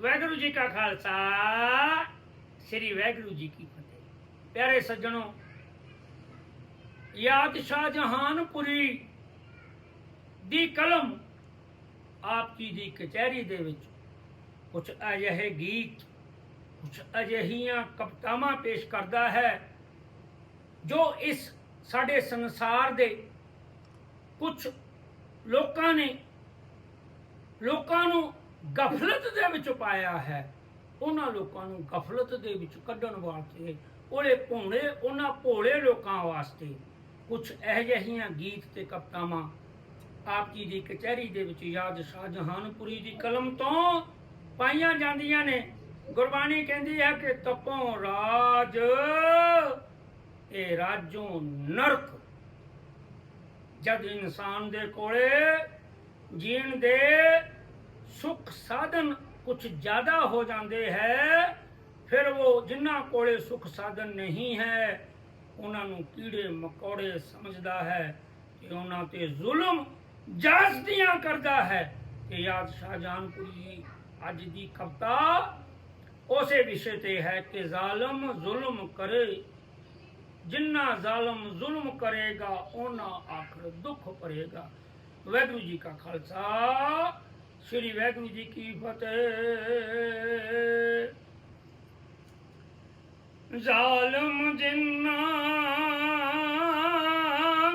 ਵਾਹਿਗੁਰੂ ਜੀ ਕਾ ਖਾਲਸਾ, ਸ੍ਰੀ ਵਾਹਿਗੁਰੂ ਜੀ ਕੀ ਫਤਿਹ। ਪਿਆਰੇ ਸੱਜਣੋ, ਯਾਦ ਸ਼ਾਹ ਜਹਾਨਪੁਰੀ ਦੀ ਕਲਮ ਆਪ ਜੀ ਦੀ ਕਚਹਿਰੀ ਦੇ ਵਿੱਚ ਕੁਝ ਅਜਿਹੇ ਗੀਤ ਕੁਝ ਅਜਿਹੀਆਂ ਕਵਿਤਾਵਾਂ ਪੇਸ਼ ਕਰਦਾ ਹੈ, ਜੋ ਇਸ ਸਾਡੇ ਸੰਸਾਰ ਦੇ ਕੁਝ ਲੋਕਾਂ ਨੇ, ਲੋਕਾਂ ਨੂੰ ਗਫਲਤ ਦੇ ਵਿੱਚ ਪਾਇਆ ਹੈ। ਉਹਨਾਂ ਲੋਕਾਂ ਨੂੰ ਗਫਲਤ ਦੇ ਵਿੱਚ ਕੱਢਣ ਵਾਸਤੇ ਉਹਲੇ ਭੋਲੇ, ਉਹਨਾਂ ਭੋਲੇ ਲੋਕਾਂ ਵਾਸਤੇ ਕੁਝ ਇਹੋ ਜਿਹੀਆਂ ਗੀਤ ਤੇ ਕਵਿਤਾਵਾਂ ਆਪ ਜੀ ਦੀ ਕਚਹਿਰੀ ਦੇ ਵਿੱਚ ਯਾਦ ਸ਼ਾਹਜਹਾਨਪੁਰੀ ਦੀ ਕਲਮ ਤੋਂ ਪਾਈਆਂ ਜਾਂਦੀਆਂ ਨੇ। ਗੁਰਬਾਣੀ ਕਹਿੰਦੀ ਹੈ ਕਿ ਤਪੋਂ ਰਾਜ, ਇਹ ਰਾਜੋਂ ਨਰਕ। ਜਦ ਇਨਸਾਨ ਦੇ ਕੋਲੇ ਜੀਣ ਦੇ ਸੁਖ ਸਾਧਨ ਕੁਝ ਜ਼ਿਆਦਾ ਹੋ ਜਾਂਦੇ ਹੈ, ਫਿਰ ਉਹ ਜਿਨ੍ਹਾਂ ਕੋਲੇ ਸੁਖ ਸਾਧਨ ਨਹੀਂ ਹੈ, ਉਹਨਾਂ ਨੂੰ ਕੀੜੇ ਮਕੌੜੇ ਸਮਝਦਾ ਹੈ ਕਿ ਉਹਨਾਂ ਤੇ ਜ਼ੁਲਮ ਜਾਸਤੀਆਂ ਕਰਦਾ ਹੈ। ਕਿ ਯਾਦ ਸ਼ਾਹਜਹਾਨਪੁਰੀ ਅੱਜ ਦੀ ਕਵਿਤਾ ਉਸੇ ਵਿਸ਼ੇ ਤੇ ਹੈ ਕਿ ਜ਼ਾਲਮ ਜ਼ੁਲਮ ਕਰੇ, ਜਿੰਨਾ ਜ਼ਾਲਮ ਜ਼ੁਲਮ ਕਰੇਗਾ ਉਹਨਾਂ ਆਖਰ ਦੁੱਖ ਭਰੇਗਾ। ਵਾਹਿਗੁਰੂ ਜੀ ਕਾ ਖਾਲਸਾ। ਸ੍ਰੀ ਵਾਹਿਗੁਰੂ ਜੀ ਕੀ ਫਤਿਹ। ਜ਼ਾਲਮ ਜਿੰਨਾ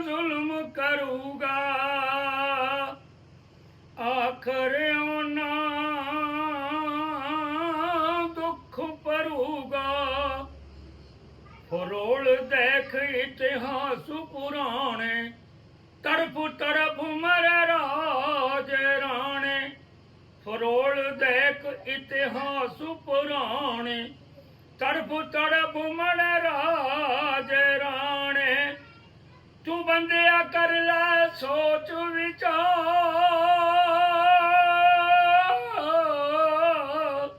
ਜ਼ੁਲਮ ਕਰੂਗਾ, ਆਖਰ ਉਹਨਾਂ ਦੁੱਖ ਭਰੂਗਾ। ਫਰੋਲ ਦੇਖ ਇਤਿਹਾਸ ਪੁਰਾਣੇ, ਤੜਫ ਤੜਫ ਮਰ ਫਰੋਲ ਦੇਖ ਇਤਿਹਾਸ ਪੁਰਾਣੇ, ਤੜਫ ਤੜਫ ਮਰ ਰਾਜ ਰਾਣੇ। ਤੂੰ ਬੰਦਿਆ ਕਰ ਲੈ ਸੋਚ ਵਿਚਾਰ।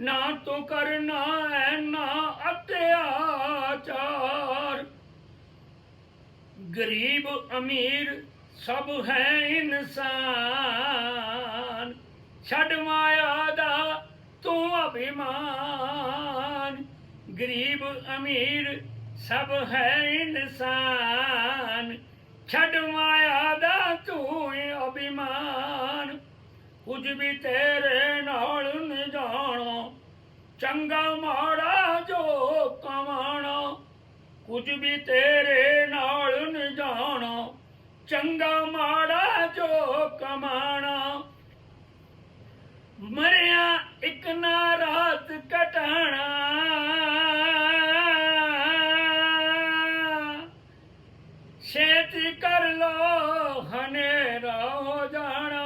ਨਾ ਤੂੰ ਕਰਨਾ ਹੈ ਨਾ ਅਤਿਆਚਾਰ। ਗਰੀਬ ਅਮੀਰ ਸਭ ਹੈ ਇਨਸਾਨ। ਛੱਡ ਮਾਇਆ ਦਾ ਤੂੰ ਅਭਿਮਾਨ। ਗਰੀਬ ਅਮੀਰ ਸਭ ਹੈ ਇਨਸਾਨ। ਛੱਡ ਮਾਇਆ ਦਾ ਤੂੰ ਅਭਿਮਾਨ। ਕੁਝ ਵੀ ਤੇਰੇ ਨਾਲ ਨ ਜਾਣਾ। ਚੰਗਾ ਮਾੜਾ ਜੋ ਕਮਾਣਾ। ਕੁਝ ਵੀ ਤੇਰੇ ਨਾਲ ਨ ਜਾਣਾ। ਚੰਗਾ ਮਾੜਾ ਜੋ ਕਮਾਣਾ। ਛੇਤੀ ਕਰ ਲੋ ਹਨੇਰਾ ਹੋ ਜਾਣਾ।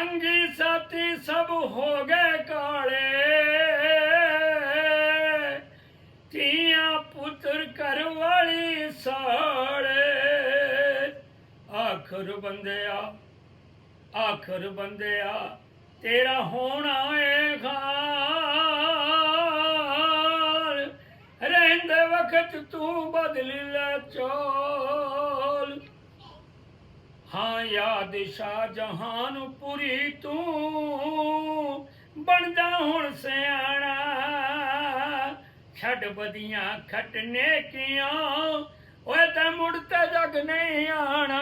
ਅੰਗੀ ਸਾਥੀ ਸਭ ਹੋ ਗਏ ਕਾਲੇ। ਧੀਆਂ ਪੁੱਤਰ ਕਰ ਵਾਲੀ ਸਾੜੇ ਆਖਰ ਬੰਦਿਆ ਆਖਰ ਬੰਦਿਆ, ਤੇਰਾ ਹੋਣਾ ਰਹਿੰਦੇ ਤੂੰ ਬਦਲ ਲੈ ਚੋਲ। ਹਾਂ ਯਾਦ ਸ਼ਾਹ ਜਹਾਨ ਪੁਰੀ ਤੂੰ ਬਣਦਾ ਹੁਣ ਸਿਆਣਾ। ਛੱਡ ਬਦੀਆਂ ਖਟਨੇ ਕੀਆਂ ਓਏ ਤੇ ਮੁੜ ਤੇ ਜਗ ਨਹੀਂ ਆਣਾ।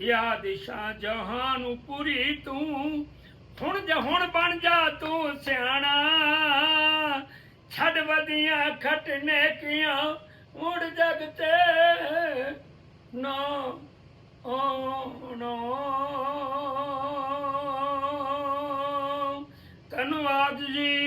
ਯਾਦ ਸ਼ਾਹ ਜਹਾਨ ਪੁਰੀ ਤੂੰ, ਹੁਣ ਜ ਹੁਣ ਬਣ ਜਾ ਤੂੰ ਸਿਆਣਾ। ਛੱਡ ਬਦੀਆਂ ਖੱਟ ਨੇਕੀਆਂ ਮੁੜ ਜਗ ਤੇ ਨਾ ਆਉਣਾ। ਧੰਨਵਾਦ ਜੀ